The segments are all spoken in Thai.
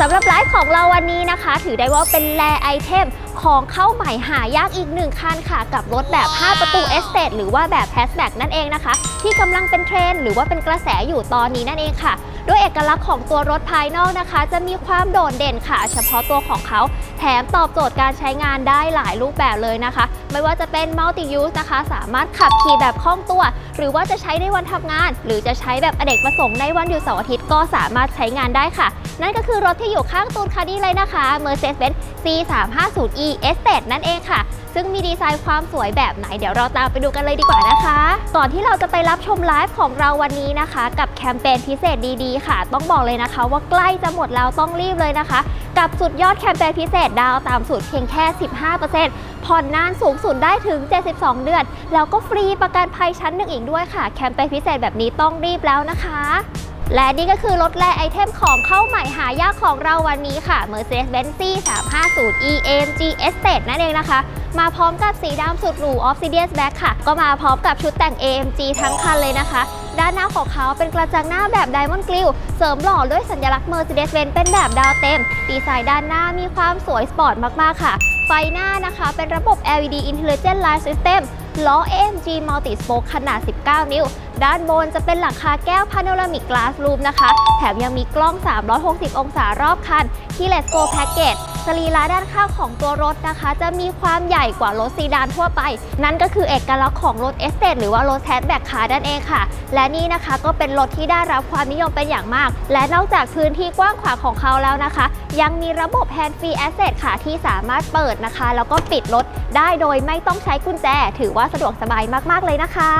สำหรับไลฟ์ของเราวันนี้นะคะ ถือได้ว่าเป็นแลไอเทมของเข้าใหม่หายากอีกหนึ่งคันค่ะ กับรถแบบ 5 ประตูเอสเตหรือว่าแบบแฮชแบ็กนั่นเองนะคะ ที่กำลังเป็นเทรนหรือว่าเป็นกระแสอยู่ตอนนี้นั่นเองค่ะ ด้วยเอกลักษณ์ของตัวรถภายนอกนะคะ จะมีความโดดเด่นค่ะ เฉพาะตัวของเขา แถมตอบโจทย์การใช้งานได้หลายรูปแบบเลยนะคะ ไม่ว่าจะเป็น multi use นะคะ สามารถขับขี่แบบคล่องตัว หรือว่าจะใช้ในวันทำงาน หรือจะใช้แบบอเนกประสงค์ในวันหยุดเสาร์อาทิตย์ก็สามารถใช้งานได้ค่ะ นั่นก็คือรถที่อยู่ข้างตูนคันนี้เลยนะคะ Mercedes-Benz C350e Estate นั่นเองค่ะ ซึ่งมีดีไซน์ความสวยแบบไหนเดี๋ยวเราตามไปดูกันเลยดีกว่านะคะ ก่อนที่เราจะไปรับชมไลฟ์ของเราวันนี้นะคะ กับแคมเปญพิเศษดีๆ ค่ะ ต้องบอกเลยนะคะ ว่าใกล้จะหมดแล้วต้องรีบเลยนะคะ กับสุดยอดแคมเปญพิเศษดาวตามสูตรเพียงแค่ 15%ผ่อนนานสูงสุดได้ถึง 72 เดือน แล้วก็ฟรีประกันภัยชั้นหนึ่งอีกด้วยค่ะ แคมเปญพิเศษแบบนี้ต้องรีบแล้วนะคะ และนี่ก็คือรถแลไอเทมของเข้าใหม่หายากของเราวันนี้ค่ะ Mercedes-Benz C350e AMG Estate นั่นเองนะคะ มาพร้อมกับสีดำสุดหรู Obsidian Black ค่ะ ก็มาพร้อมกับชุดแต่ง AMG ทั้งคันเลยนะคะ ด้านหน้าของเขาเป็นกระจังหน้าแบบ Diamond Grill เสริมหล่อด้วยสัญลักษณ์ Mercedes-Benz เป็นแบบดาวเต็ม ดีไซน์ด้านหน้ามีความสวยสปอร์ตมากๆค่ะ ไฟหน้านะคะ เป็นระบบ LED Intelligent Light System ล้อ AMG Multi Spoke ขนาด 19 นิ้ว ด้านบนจะเป็นหลังคาแก้วพาโนรามิกกลาสรูมนะคะ แถมยังมีกล้อง 360 องศารอบคันที่ Let's Go Package สรีระด้านข้างของตัวรถนะคะ จะมีความใหญ่กว่ารถซีดานทั่วไป นั่นก็คือเอกลักษณ์ของรถเอสเตหรือว่ารถแฮชแบ็กคาร์นั่นเองค่ะ และนี่นะคะก็เป็นรถที่ได้รับความนิยมเป็นอย่างมาก และนอกจากพื้นที่กว้างขวางของเขาแล้วนะคะ ยังมีระบบ Hand Free Access ค่ะที่สามารถเปิดนะคะ แล้วก็ปิดรถได้โดยไม่ต้องใช้กุญแจ ถือว่าสะดวกสบายมากๆเลยนะคะ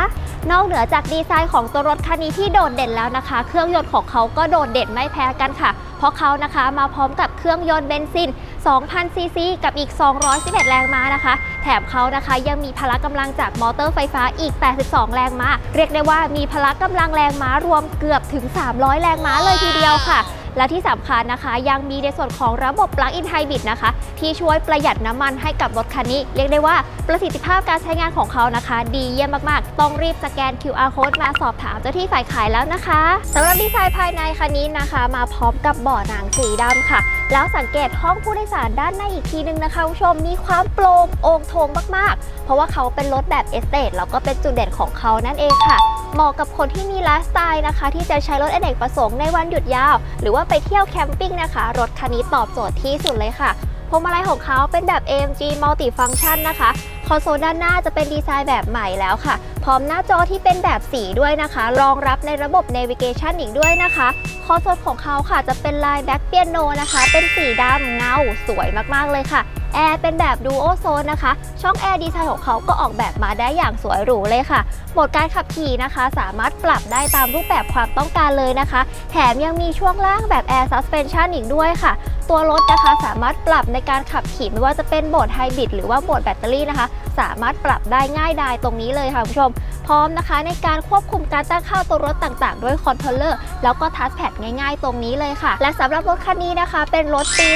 นอกเหนือจากดีไซน์ของตัวรถคันนี้ที่โดดเด่นแล้วนะคะ เครื่องยนต์ของเขาก็โดดเด่นไม่แพ้กันค่ะ เพราะเขานะคะมาพร้อมกับเครื่องยนต์เบนซิน 2,000ซีซีกับอีก 211 แรงม้านะคะ แถมเขานะคะยังมีพละกำลังจากมอเตอร์ไฟฟ้าอีก 82 แรงม้า เรียกได้ว่ามีพละกำลังแรงม้ารวมเกือบถึง 300 แรงม้าเลยทีเดียวค่ะและที่สำคัญนะคะยังมีในส่วนของระบบ Plug-in Hybrid นะคะ ที่ช่วยประหยัดน้ำมันให้กับรถคันนี้ เรียกได้ว่าประสิทธิภาพการใช้งานของเขานะคะ ดีเยี่ยมมาก ๆ ต้องรีบสแกน QR code มาสอบถามเจ้าที่ฝ่ายขายแล้วนะคะสำหรับดีไซน์ภายในคันนี้นะคะ มาพร้อมกับเบาะหนังสีดำค่ะ แล้วสังเกตห้องผู้โดยสารด้านในอีกทีนึงนะคะคุณผู้ชมมีความโปร่งโอ่งโถงมากๆ เพราะว่าเขาเป็นรถแบบเอสเตทแล้วก็เป็นจุดเด่นของเขานั่นเองค่ะเหมาะกับคนที่มีไลฟ์สไตล์นะคะ ที่จะใช้รถอเนกประสงค์ในวันหยุดยาว หรือว่าไปเที่ยวแคมปิ้งนะคะ รถคันนี้ตอบโจทย์ที่สุดเลยค่ะ พวงมาลัยของเขาเป็นแบบ AMG Multi Function นะคะ คอนโซลด้านหน้าจะเป็นดีไซน์แบบใหม่แล้วค่ะ พร้อมหน้าจอที่เป็นแบบสีด้วยนะคะ รองรับในระบบ Navigation อีกด้วยนะคะ คอนโซลของเขาค่ะจะเป็นลายแบ็คเปียโนนะคะ เป็นสีดำเงาสวยมากๆเลยค่ะ แอร์เป็นแบบดูโอโซนนะคะ ช่องแอร์ดีไซน์ของเขาก็ออกแบบมาได้อย่างสวยหรูเลยค่ะ โหมดการขับขี่นะคะ สามารถปรับได้ตามรูปแบบความต้องการเลยนะคะ แถมยังมีช่วงล่างแบบ Air Suspension อีกด้วยค่ะ ตัวรถนะคะสามารถปรับในการขับขี่ไม่ว่าจะเป็นโหมดไฮบริดหรือว่าโหมดแบตเตอรี่นะคะ สามารถปรับได้ง่ายดายตรงนี้เลยค่ะคุณผู้ชม พร้อมนะคะในการควบคุมการตั้งค่าตัวรถต่างๆ ด้วยคอนโทรลเลอร์แล้วก็ทัชแพดง่ายๆ ตรงนี้เลยค่ะ และสำหรับรถคันนี้นะคะ เป็นรถปี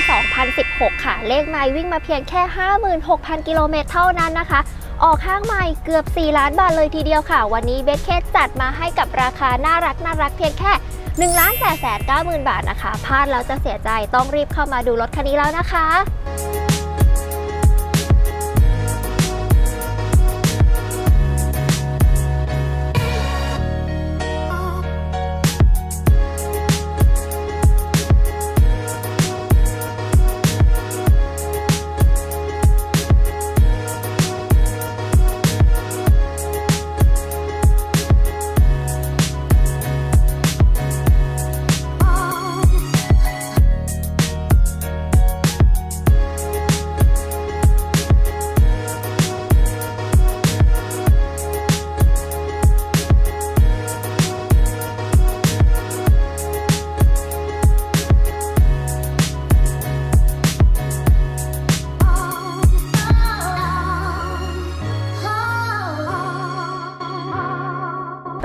2016 ค่ะ เลขไมล์วิ่งมาเพียงแค่ 56,000 กิโลเมตรเท่านั้นนะคะออกข้างใหม่เกือบ 4 ล้านบาทเลยทีเดียวค่ะ วันนี้เบสเคสจัดมาให้กับราคาน่ารักน่ารักเพียงแค่1ล้าน8แสน9หมื่นบาทนะคะพลาดแล้วจะเสียใจต้องรีบเข้ามาดูรถคันนี้แล้วนะคะ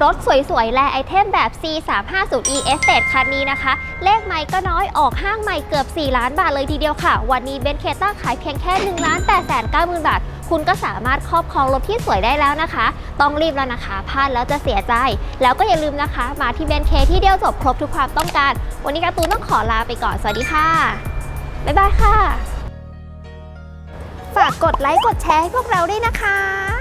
รถสวยๆ แลไอเทมแบบ C350E Estate คันนี้นะคะ เลขไม่ก็น้อยออกห้างใหม่เกือบ 4 ล้านบาทเลยทีเดียวค่ะ วันนี้เบนเคต้าขายเพียงแค่1ล้าน8 9 0 0 0 0บาท คุณก็สามารถครอบครองรถที่สวยได้แล้วนะคะ ต้องรีบแล้วนะคะพลาดแล้วจะเสียใจ แล้วก็อย่าลืมนะคะ มาที่เบนเคที่เดียวจบครบทุกความต้องการ วันนี้การ์ตูนต้องขอลาไปก่อนสวัสดีค่ะบ๊ายบายค่ะ ฝากกดไลค์กดแชร์ให้พวกเราด้วยนะคะ